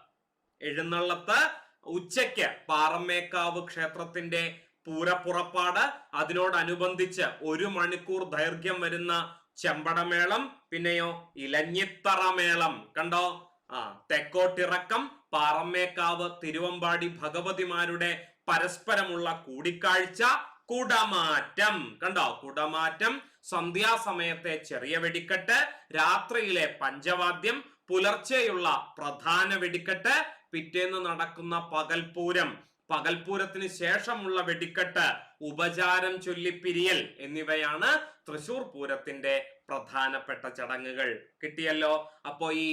എഴുന്നള്ളത്ത് ഉച്ചയ്ക്ക് പാറമേക്കാവ് ക്ഷേത്രത്തിന്റെ പൂരപ്പുറപ്പാട്. അതിനോടനുബന്ധിച്ച് ഒരു മണിക്കൂർ ദൈർഘ്യം വരുന്ന ചെമ്പടമേളം പിന്നെയോ ഇലഞ്ഞിത്തറമേളം കണ്ടോ? ആ തെക്കോട്ടിറക്കം പാറമേക്കാവ് തിരുവമ്പാടി ഭഗവതിമാരുടെ പരസ്പരമുള്ള കൂടിക്കാഴ്ച. കുടമാറ്റം. കണ്ടോ? കുടമാറ്റം. സന്ധ്യാസമയത്തെ ചെറിയ വെടിക്കെട്ട് രാത്രിയിലെ പഞ്ചവാദ്യം പുലർച്ചെയുള്ള പ്രധാന വെടിക്കെട്ട് പിറ്റേന്ന് നടക്കുന്ന പകൽപൂരം പകൽപൂരത്തിന് ശേഷമുള്ള വെടിക്കെട്ട് ഉപചാരം ചൊല്ലിപ്പിരിയൽ എന്നിവയാണ് തൃശൂർ പൂരത്തിന്റെ പ്രധാനപ്പെട്ട ചടങ്ങുകൾ. കിട്ടിയല്ലോ? അപ്പോ ഈ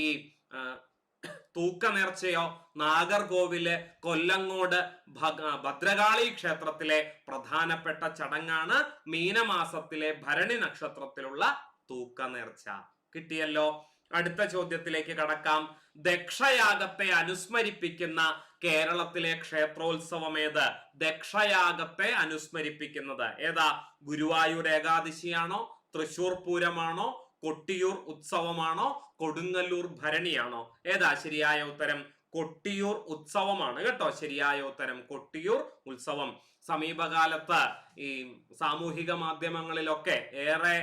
ആ, തൂക്കനേർച്ചയോ നാഗർകോവിലെ കൊല്ലങ്ങോട് ഭദ്രകാളി ക്ഷേത്രത്തിലെ പ്രധാനപ്പെട്ട ചടങ്ങാണ് മീനമാസത്തിലെ ഭരണി നക്ഷത്രത്തിലുള്ള തൂക്ക നേർച്ച കിട്ടിയല്ലോ? അടുത്ത ചോദ്യത്തിലേക്ക് കടക്കാം. ദക്ഷയാഗത്തെ അനുസ്മരിപ്പിക്കുന്ന കേരളത്തിലെ ക്ഷേത്രോത്സവം ഏത്? ദക്ഷയാഗത്തെ അനുസ്മരിപ്പിക്കുന്നത്. ഏതാ? ഗുരുവായൂർ ഏകാദശിയാണോ? തൃശൂർ പൂരമാണോ? കൊട്ടിയൂർ ഉത്സവമാണോ? കൊടുങ്ങല്ലൂർ ഭരണിയാണോ? ഏതാ ശരിയായ ഉത്തരം? കൊട്ടിയൂർ ഉത്സവമാണ് കേട്ടോ ശരിയായ ഉത്തരം. കൊട്ടിയൂർ ഉത്സവം. സമീപകാലത്ത് ഈ സാമൂഹിക മാധ്യമങ്ങളിലൊക്കെ ഏറെ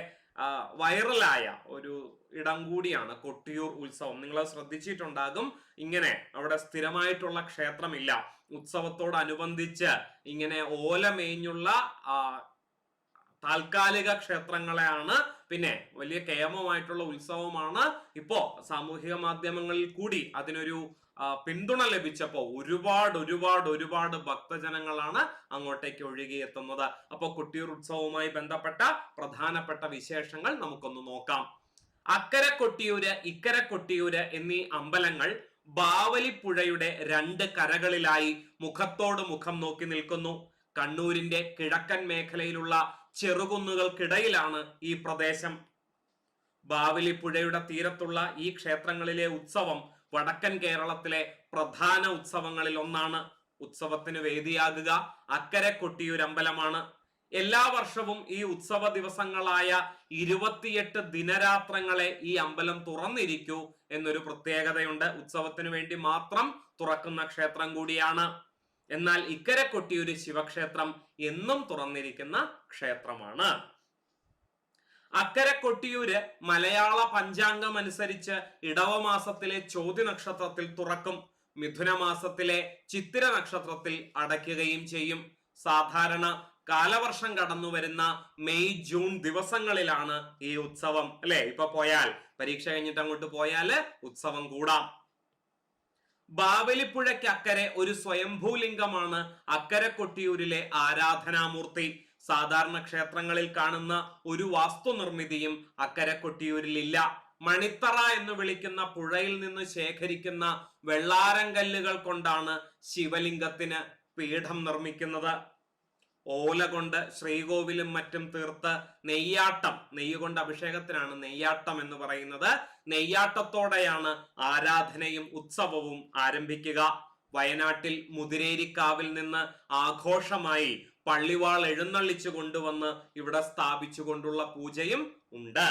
വൈറലായ ഒരു ഇടം കൂടിയാണ് കൊട്ടിയൂർ ഉത്സവം. നിങ്ങൾ ശ്രദ്ധിച്ചിട്ടുണ്ടാകും. ഇങ്ങനെ അവിടെ സ്ഥിരമായിട്ടുള്ള ക്ഷേത്രമില്ല. ഉത്സവത്തോടനുബന്ധിച്ച് ഇങ്ങനെ ഓല മേഞ്ഞുള്ള ആ, താൽക്കാലിക ക്ഷേത്രങ്ങളെയാണ്. പിന്നെ വലിയ കേമമായിട്ടുള്ള ഉത്സവമാണ്. ഇപ്പോ സാമൂഹിക മാധ്യമങ്ങളിൽ കൂടി അതിനൊരു പിന്തുണ ലഭിച്ചപ്പോ ഒരുപാട് ഒരുപാട് ഒരുപാട് ഭക്തജനങ്ങളാണ് അങ്ങോട്ടേക്ക് ഒഴുകിയെത്തുന്നത് അപ്പോൾ കുട്ടിയൂർ ഉത്സവവുമായി ബന്ധപ്പെട്ട പ്രധാനപ്പെട്ട വിശേഷങ്ങൾ നമുക്കൊന്ന് നോക്കാം. അക്കര കൊട്ടിയൂര് ഇക്കര കൊട്ടിയൂര് എന്നീ അമ്പലങ്ങൾ ബാവലിപ്പുഴയുടെ രണ്ട് കരകളിലായി മുഖത്തോട് മുഖം നോക്കി നിൽക്കുന്നു. കണ്ണൂരിന്റെ കിഴക്കൻ മേഖലയിലുള്ള ചെറുകുന്നുകൾക്കിടയിലാണ് ഈ പ്രദേശം. ബാവലിപ്പുഴയുടെ തീരത്തുള്ള ഈ ക്ഷേത്രങ്ങളിലെ ഉത്സവം വടക്കൻ കേരളത്തിലെ പ്രധാന ഉത്സവങ്ങളിൽ ഒന്നാണ്. ഉത്സവത്തിന് വേദിയാകുക അക്കരെ കൊട്ടിയൂരമ്പലമാണ്. എല്ലാ വർഷവും ഈ ഉത്സവ ദിവസങ്ങളായ ഇരുപത്തിയെട്ട് ദിനരാത്രങ്ങളെ ഈ അമ്പലം തുറന്നിരിക്കൂ എന്നൊരു പ്രത്യേകതയുണ്ട്. ഉത്സവത്തിന് വേണ്ടി മാത്രം തുറക്കുന്ന ക്ഷേത്രം കൂടിയാണ്. എന്നാൽ ഇക്കരെ കൊട്ടിയൂര് ശിവക്ഷേത്രം എന്നും തുറന്നിരിക്കുന്ന ക്ഷേത്രമാണ്. അക്കരെ കൊട്ടിയൂര് മലയാള പഞ്ചാംഗം അനുസരിച്ച് ഇടവമാസത്തിലെ ചോതി നക്ഷത്രത്തിൽ തുറക്കും. മിഥുന മാസത്തിലെ ചിത്തിര നക്ഷത്രത്തിൽ അടയ്ക്കുകയും ചെയ്യും. സാധാരണ കാലവർഷം കടന്നു വരുന്ന മെയ് ജൂൺ ദിവസങ്ങളിലാണ് ഈ ഉത്സവം അല്ലെ? ഇപ്പൊ പോയാൽ പരീക്ഷ കഴിഞ്ഞിട്ട് അങ്ങോട്ട് പോയാൽ ഉത്സവം കൂടാം. ബാവലിപ്പുഴയ്ക്ക് അക്കരെ ഒരു സ്വയംഭൂലിംഗമാണ് അക്കരെ കൊട്ടിയൂരിലെ ആരാധനാമൂർത്തി. സാധാരണ ക്ഷേത്രങ്ങളിൽ കാണുന്ന ഒരു വാസ്തു നിർമ്മിതിയും അക്കരെ കൊട്ടിയൂരിലില്ല മണിത്തറ എന്ന് വിളിക്കുന്ന പുഴയിൽ നിന്ന് ശേഖരിക്കുന്ന വെള്ളാരം കല്ലുകൾ കൊണ്ടാണ് ശിവലിംഗത്തിന് പീഠം നിർമ്മിക്കുന്നത്. ഓല കൊണ്ട് ശ്രീകോവിലും മറ്റും തീർത്ത് നെയ്യാട്ടം നെയ്യ് കൊണ്ട് അഭിഷേകത്തിനാണ് നെയ്യാട്ടം എന്ന് പറയുന്നത്. നെയ്യാട്ടത്തോടെയാണ് ആരാധനയും ഉത്സവവും ആരംഭിക്കുക. വയനാട്ടിൽ മുതിരേരിക്കാവിൽ നിന്ന് ആഘോഷമായി പള്ളിവാൾ എഴുന്നള്ളിച്ചു കൊണ്ടുവന്ന് ഇവിടെ സ്ഥാപിച്ചുകൊണ്ടുള്ള പൂജയും ഉണ്ട്.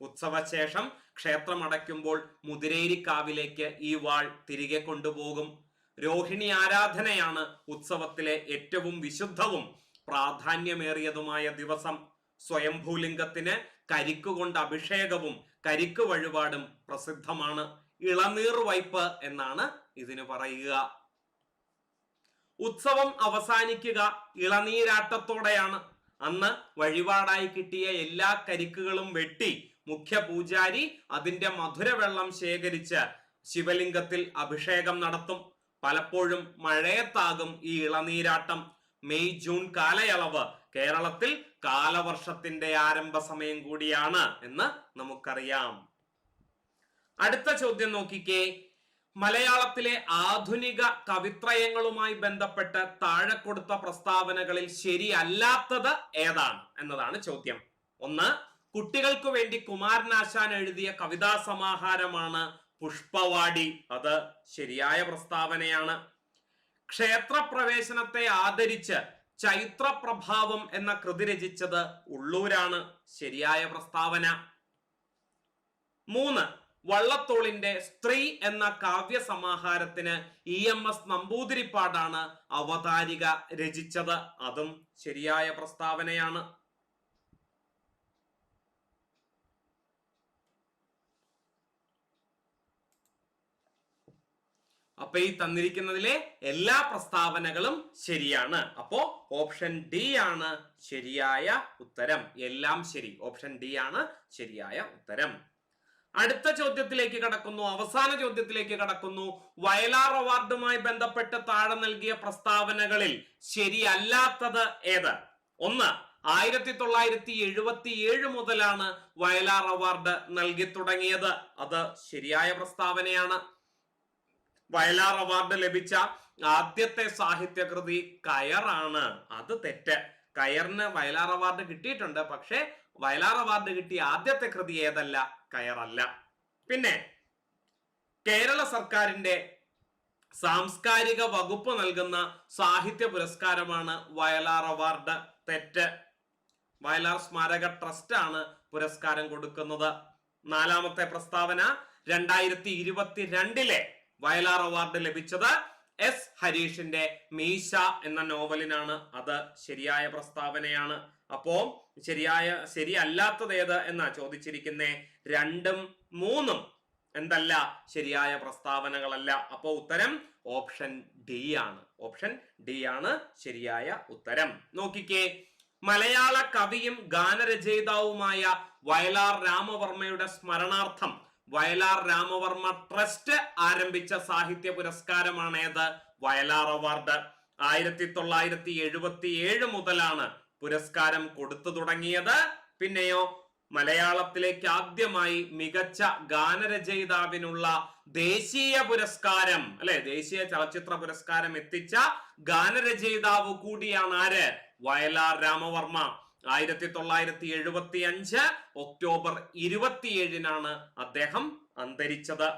ഉത്സവശേഷം ക്ഷേത്രം അടയ്ക്കുമ്പോൾ മുതിരേരിക്കാവിലേക്ക് ഈ വാൾ തിരികെ കൊണ്ടുപോകും. രോഹിണി ആരാധനയാണ് ഉത്സവത്തിലെ ഏറ്റവും വിശുദ്ധവും പ്രാധാന്യമേറിയതുമായ ദിവസം. സ്വയംഭൂലിംഗത്തിന് കരിക്ക് കൊണ്ട് അഭിഷേകവും കരിക്ക് വഴിപാടും പ്രസിദ്ധമാണ്. ഇളനീർ വൈപ്പ് എന്നാണ് ഇതിന് പറയുക. ഉത്സവം അവസാനിക്കുക ഇളനീരാട്ടത്തോടെയാണ്. അന്ന് വഴിപാടായി കിട്ടിയ എല്ലാ കരിക്കുകളും വെട്ടി മുഖ്യ പൂജാരി അതിന്റെ മധുരവെള്ളം ശേഖരിച്ച് ശിവലിംഗത്തിൽ അഭിഷേകം നടത്തും. പലപ്പോഴും മഴയത്താകും ഈ ഇളനീരാട്ടം. മെയ് ജൂൺ കാലയളവ് കേരളത്തിൽ കാലവർഷത്തിന്റെ ആരംഭ സമയം കൂടിയാണ് എന്ന് നമുക്കറിയാം. അടുത്ത ചോദ്യം നോക്കിക്കേ. മലയാളത്തിലെ ആധുനിക കവിത്രയങ്ങളുമായി ബന്ധപ്പെട്ട് താഴെ കൊടുത്ത പ്രസ്താവനകളിൽ ശരിയല്ലാത്തത് ഏതാണ് എന്നതാണ് ചോദ്യം. ഒന്ന് കുട്ടികൾക്ക് വേണ്ടി കുമാരനാശാൻ എഴുതിയ കവിതാ സമാഹാരമാണ് പുഷ്പവാടി. അത് ശരിയായ പ്രസ്താവനയാണ്. ക്ഷേത്രപ്രവേശനത്തെ ആദരിച്ച് ചൈത്രപ്രഭാവം എന്ന കൃതി രചിച്ചത് ഉള്ളൂരാണ്. ശരിയായ പ്രസ്താവന. മൂന്ന് വള്ളത്തോളിന്റെ സ്ത്രീ എന്ന കാവ്യ സമാഹാരത്തിന് ഇ എം എസ് നമ്പൂതിരിപ്പാടാണ് അവതാരിക രചിച്ചത്. അതും ശരിയായ പ്രസ്താവനയാണ്. അപ്പൊ ഈ തന്നിരിക്കുന്നതിലെ എല്ലാ പ്രസ്താവനകളും ശരിയാണ്. അപ്പോ ഓപ്ഷൻ ഡി ആണ് ശരിയായ ഉത്തരം. എല്ലാം ശരി. ഓപ്ഷൻ ഡി ആണ് ശരിയായ ഉത്തരം. അടുത്ത ചോദ്യത്തിലേക്ക് കടക്കുന്നു. അവസാന ചോദ്യത്തിലേക്ക് കടക്കുന്നു. വയലാർ അവാർഡുമായി ബന്ധപ്പെട്ട് താഴെ നൽകിയ പ്രസ്താവനകളിൽ ശരിയല്ലാത്തത് ഏത്? ഒന്ന് ആയിരത്തി തൊള്ളായിരത്തി എഴുപത്തി ഏഴ് മുതലാണ് വയലാർ അവാർഡ് നൽകി തുടങ്ങിയത്. അത് ശരിയായ പ്രസ്താവനയാണ്. വയലാർ അവാർഡ് ലഭിച്ച ആദ്യത്തെ സാഹിത്യകൃതി കയറാണ് അത് തെറ്റ്. കയറിന് വയലാർ അവാർഡ് കിട്ടിയിട്ടുണ്ട്. പക്ഷേ വയലാർ അവാർഡ് കിട്ടിയ ആദ്യത്തെ കൃതി ഏതല്ല? കയറല്ല പിന്നെ കേരള സർക്കാരിന്റെ സാംസ്കാരിക വകുപ്പ് നൽകുന്ന സാഹിത്യ പുരസ്കാരമാണ് വയലാർ അവാർഡ്. തെറ്റ്. വയലാർ സ്മാരക ട്രസ്റ്റ് ആണ് പുരസ്കാരം കൊടുക്കുന്നത്. നാലാമത്തെ പ്രസ്താവന രണ്ടായിരത്തി ഇരുപത്തിരണ്ടിലെ വയലാർ അവാർഡ് ലഭിച്ചത് എസ് ഹരീഷിന്റെ മീശ എന്ന നോവലിനാണ്. അത് ശരിയായ പ്രസ്താവനയാണ്. അപ്പോ ശരിയായ ശരിയല്ലാത്തത് ഏത് എന്നാ ചോദിച്ചിരിക്കുന്നേ? രണ്ടും മൂന്നും എന്തല്ല ശരിയായ പ്രസ്താവനകളല്ല. അപ്പോ ഉത്തരം ഓപ്ഷൻ ഡി ആണ്. ഓപ്ഷൻ ഡി ആണ് ശരിയായ ഉത്തരം. നോക്കിക്കേ. മലയാള കവിയും ഗാനരചയിതാവുമായ വയലാർ രാമവർമ്മയുടെ സ്മരണാർത്ഥം വയലാർ രാമവർമ്മ ട്രസ്റ്റ് ആരംഭിച്ച സാഹിത്യ പുരസ്കാരമാണ് ഏത് വയലാർ അവാർഡ് ആയിരത്തി തൊള്ളായിരത്തി എഴുപത്തി ഏഴ് മുതലാണ് പുരസ്കാരം കൊടുത്തു തുടങ്ങിയത്. പിന്നെയോ മലയാളത്തിലേക്ക് ആദ്യമായി മികച്ച ഗാനരചയിതാവിനുള്ള ദേശീയ പുരസ്കാരം അല്ലെ? ദേശീയ ചലച്ചിത്ര പുരസ്കാരം എത്തിച്ച ഗാനരചയിതാവ് കൂടിയാണ് ആര്? വയലാർ രാമവർമ്മ. ആയിരത്തി തൊള്ളായിരത്തി എഴുപത്തി അഞ്ച് ഒക്ടോബർ ഇരുപത്തിയേഴിനാണ് അദ്ദേഹം അന്തരിച്ചത്.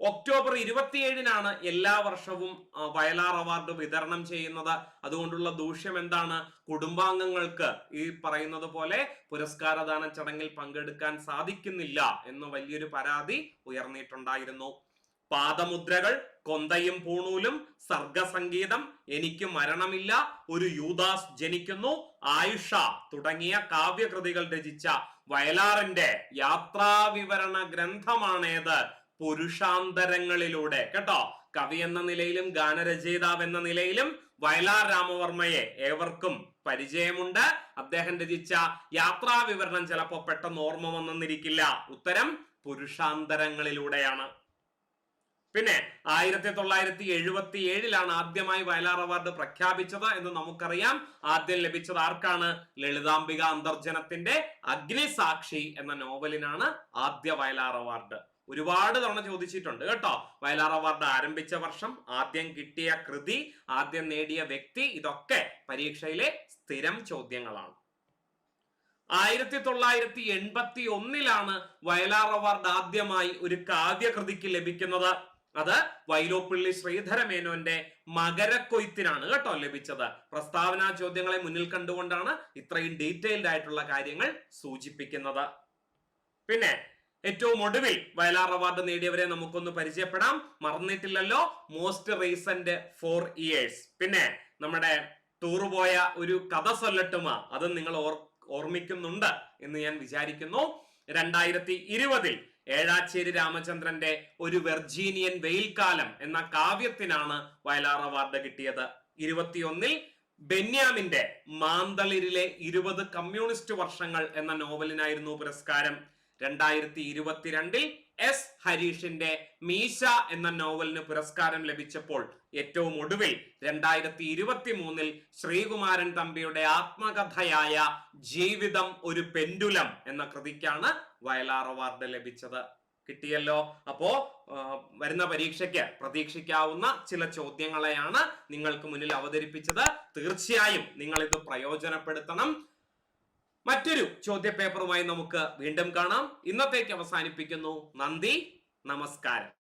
ഒക്ടോബർ ഇരുപത്തിയേഴിനാണ് എല്ലാ വർഷവും വയലാർ അവാർഡ് വിതരണം ചെയ്യുന്നത്. അതുകൊണ്ടുള്ള ദൂഷ്യം എന്താണ്? കുടുംബാംഗങ്ങൾക്ക് ഈ പറയുന്നത് പോലെ പുരസ്കാരദാന ചടങ്ങിൽ പങ്കെടുക്കാൻ സാധിക്കുന്നില്ല എന്ന് വലിയൊരു പരാതി ഉയർന്നിട്ടുണ്ടായിരുന്നു. പാദമുദ്രകൾ കൊന്തയും പൂണൂലും സർഗസംഗീതം എനിക്ക് മരണമില്ല ഒരു യൂദാസ് ജനിക്കുന്നു ആയുഷ തുടങ്ങിയ കാവ്യകൃതികൾ രചിച്ച വയലാറിന്റെ യാത്രാവിവരണ ഗ്രന്ഥമാണേത് പുരുഷാന്തരങ്ങളിലൂടെ. കേട്ടോ? കവി എന്ന നിലയിലും ഗാനരചയിതാവ് എന്ന നിലയിലും വയലാർ രാമവർമ്മയെ ഏവർക്കും പരിചയമുണ്ട്. അദ്ദേഹം രചിച്ച യാത്രാവിവരണം ചിലപ്പോ പെട്ടെന്ന് ഓർമ്മ വന്നെന്നിരിക്കില്ല ഉത്തരം പുരുഷാന്തരങ്ങളിലൂടെയാണ്. പിന്നെ ആയിരത്തി തൊള്ളായിരത്തി എഴുപത്തി ഏഴിലാണ് ആദ്യമായി വയലാർ അവാർഡ് പ്രഖ്യാപിച്ചത് എന്ന് നമുക്കറിയാം. ആദ്യം ലഭിച്ചത് ആർക്കാണ്? ലളിതാംബിക അന്തർജനത്തിന്റെ അഗ്നിസാക്ഷി എന്ന നോവലിനാണ് ആദ്യ വയലാർ അവാർഡ്. ഒരുപാട് തവണ ചോദിച്ചിട്ടുണ്ട് കേട്ടോ. വയലാർ അവാർഡ് ആരംഭിച്ച വർഷം ആദ്യം കിട്ടിയ കൃതി ആദ്യം നേടിയ വ്യക്തി ഇതൊക്കെ പരീക്ഷയിലെ സ്ഥിരം ചോദ്യങ്ങളാണ്. ആയിരത്തി തൊള്ളായിരത്തി എൺപത്തി ഒന്നിലാണ് വയലാർ അവാർഡ് ആദ്യമായി ഒരു കാവ്യകൃതിക്ക് ലഭിക്കുന്നത്. അത് വൈലോപ്പിള്ളി ശ്രീധരമേനോന്റെ മകരക്കൊയ്ത്തിനാണ് കേട്ടോ ലഭിച്ചത്. പ്രസ്താവനാ ചോദ്യങ്ങളെ മുന്നിൽ കണ്ടുകൊണ്ടാണ് ഇത്രയും ഡീറ്റെയിൽഡ് ആയിട്ടുള്ള കാര്യങ്ങൾ സൂചിപ്പിക്കുന്നത്. പിന്നെ ഏറ്റവും ഒടുവിൽ വയലാർ അവാർഡ് നേടിയവരെ നമുക്കൊന്ന് പരിചയപ്പെടാം. മറന്നിട്ടില്ലല്ലോ മോസ്റ്റ് റീസെന്റ് ഫോർ ഇയേഴ്സ് പിന്നെ നമ്മുടെ ടൂർ പോയ ഒരു കഥ സൊല്ലട്ടുമ അത് നിങ്ങൾ ഓർ ഓർമ്മിക്കുന്നുണ്ട് എന്ന് ഞാൻ വിചാരിക്കുന്നു. രണ്ടായിരത്തി ഇരുപതിൽ ഏഴാച്ചേരി രാമചന്ദ്രന്റെ ഒരു വെർജീനിയൻ വെയിൽക്കാലം എന്ന കാവ്യത്തിനാണ് വയലാർ അവാർഡ് കിട്ടിയത്. ഇരുപത്തിയൊന്നിൽ ബെന്യാമിന്റെ മാന്തളിരിലെ ഇരുപത് കമ്മ്യൂണിസ്റ്റ് വർഷങ്ങൾ എന്ന നോവലിനായിരുന്നു പുരസ്കാരം. രണ്ടായിരത്തി ഇരുപത്തിരണ്ടിൽ എസ് ഹരീഷിന്റെ മീശ എന്ന നോവലിന് പുരസ്കാരം ലഭിച്ചപ്പോൾ ഏറ്റവും ഒടുവിൽ രണ്ടായിരത്തി ഇരുപത്തി മൂന്നിൽ ശ്രീകുമാരൻ തമ്പിയുടെ ആത്മകഥയായ ജീവിതം ഒരു പെൻഡുലം എന്ന കൃതിക്കാണ് വയലാർ അവാർഡ് ലഭിച്ചത്. കിട്ടിയല്ലോ? അപ്പോ വരുന്ന പരീക്ഷയ്ക്ക് പ്രതീക്ഷിക്കാവുന്ന ചില ചോദ്യങ്ങളെയാണ് നിങ്ങൾക്ക് മുന്നിൽ അവതരിപ്പിച്ചത്. തീർച്ചയായും നിങ്ങൾ ഇത് പ്രയോജനപ്പെടുത്തണം. മറ്റൊരു ചോദ്യപേപ്പറുമായി നമുക്ക് വീണ്ടും കാണാം. ഇന്നത്തേക്ക് അവസാനിപ്പിക്കുന്നു. നന്ദി. നമസ്കാരം.